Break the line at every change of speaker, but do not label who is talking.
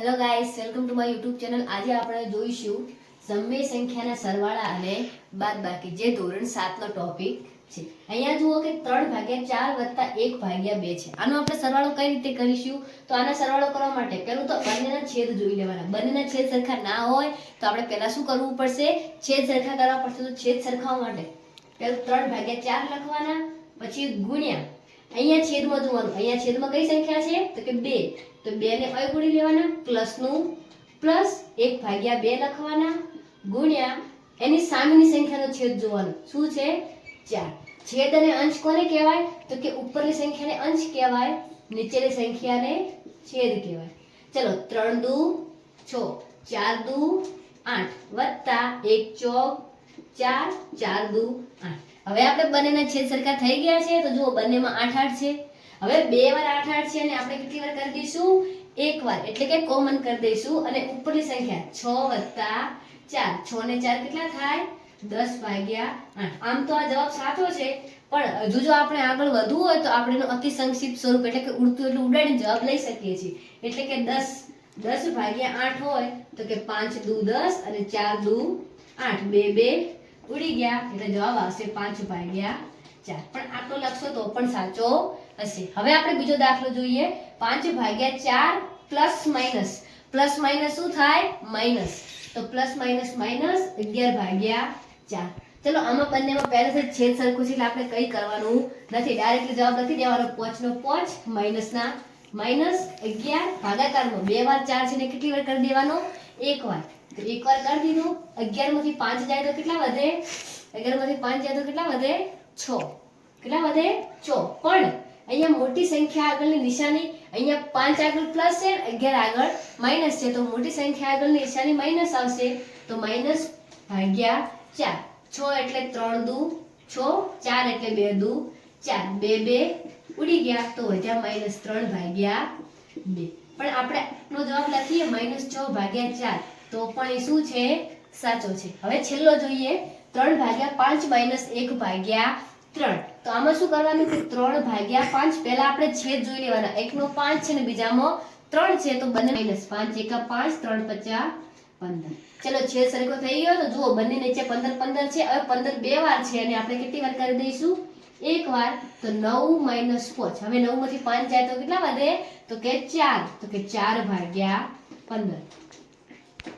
Hello guys welcome to my YouTube channel આજે આપણે જોઈશું સમય સંખ્યાના સરવાળા અને બાદબાકી, જે ધોરણ સાતનો ટોપિક છે. અહીંયા જુઓ કે ત્રણ ભાગ્યા ચાર વત્તા એક ભાગ્યા બે છે. આનો આપણે સરવાળો કઈ રીતે કરીશું? તો આના સરવાળો કરવા માટે પહેલું તો બંનેના છેદ જોઈ લેવાના. બંનેના છેદ સરખા ના હોય તો આપણે પહેલાં શું કરવું પડશે? છેદ સરખા કરવા પડશે તો છેદ સરખાવવા માટે. પહેલું ત્રણ ભાગ્યા ચાર લખવાના, પછી ગુણ્યા. અહીંયા છેદમાં જોવાનું. અહીંયા છેદમાં કઈ સંખ્યા છે? તો કે બે. તો બે ને અય ગુણી લેવાના. પ્લસનું. પ્લસ એક ભાગ્યા બે લખવાના. ગુણ્યા એની સામેની સંખ્યાનો છેદ જોવાનો. શું છે? ચાર. છેદ અને અંશ કોને કહેવાય? તો કે ઉપરની સંખ્યાને અંશ કહેવાય. નીચેની સંખ્યાને છેદ કહેવાય. ચલો, ત્રણ દુ, છ. ચાર દુ, આઠ. વત્તા એક ચોક, ચાર. ચાર દુ, આઠ. હવે આપણે બંનેના છેદ સરખા થઈ ગયા છે, તો જુઓ બંનેમાં આઠ આઠ છે. હવે બે વાર આઠ આઠ છે અને આપણે કેટલી વાર કરી દઈશું? એક વાર, એટલે કે કોમન કરી દઈશું. અને ઉપરની સંખ્યા, છ વત્તા ચાર. છ ને ચાર કેટલા થાય? દસ ભાગ્યા આઠ. આમ તો આ જવાબ સાચો છે, પણ હજુ જો આપણે આગળ વધવું હોય તો આપણે એનું અતિ સંક્ષિપ્ત સ્વરૂપ, એટલે કે ઉડતું એટલું ઉડાડીને જવાબ લઈ શકીએ છીએ. એટલે કે દસ દસ ભાગ્યા આઠ હોય, તો કે પાંચ દુ દસ અને ચાર દુ આઠ. બે બે ઉડી ગયા, એટલે જવાબ આવશે પાંચ ભાગ્યા ચાર. પણ આટલો લખશો તો પણ સાચો હશે. હવે આપણે બીજો દાખલો જોઈએ. પાંચ ભાગ્યા ચાર પ્લસ માઇનસ. પ્લસ માઇનસ શું થાય? માઇનસ. તો પ્લસ માઇનસ માઇનસ અગિયાર ભાગ્યા ચાર. ચલો, આમાં બંનેમાં પહેલેથી છેદ સરખું છે, એટલે આપણે કંઈ કરવાનું નથી. ડાયરેક્ટલી જવાબ નથી દેવાનો. પોચનો પોચ માઇનસના માઇનસ અગિયાર ભાગાકારમાં બે વાર ચાર છે ને કેટલી વાર કરી દેવાનો? એક વાર. તો એક કરી દીધું. અગિયારમાંથી પાંચ જાય તો કેટલા વધે? અગિયારમાંથી પાંચ જાય તો કેટલા વધે? છ. કેટલા વધે? છ. પણ અહીંયા મોટી સંખ્યા આગળની નિશાની અહીંયા પાંચ આગળ પ્લસ છે, અગિયાર આગળ માઇનસ છે. તો મોટી સંખ્યા આગળની નિશાની માઇનસ આવશે. તો માઇનસ ભાગ્યા ચાર. છ એટલે ત્રણ દુ, છ, ચાર એટલે બે દુ, ચાર. બે બે ઉડી ગયા. તો વધ્યા માઇનસ ત્રણ ભાગ્યા બે. પણ આપણે નો જવાબ લખીએ માઇનસ છ ભાગ્યા ચાર. તો પણ એ શું છે? સાચો છે. હવે છેલ્લો જોઈએ. ત્રણ ભાગ્યા પાંચ માઇનસ એક ભાગ્યા ત્રણ. તો આમાં શું કરવાનું કે ત્રણ ભાગ્યા પાંચ. પહેલા આપણે છેદ જોઈ લેવાના. એકનો પાંચ છે ને બીજામાં ત્રણ છે, તો બંને માઇનસ પાંચ. એકા પાંચ, ત્રણ પચાસ પંદર. ચલો, છેદ સરખો થઈ ગયો તો જુઓ, બંને નીચે પંદર પંદર છે. હવે પંદર બે વાર છે અને આપણે કેટલી વાર કરી દઈશું? એક વાર તો નવ માઇનસ પાંચ હવે નવમાંથી પાંચ જાય તો કેટલા વધે? તો કે ચાર. તો કે ચાર ભાગ્યા પંદર.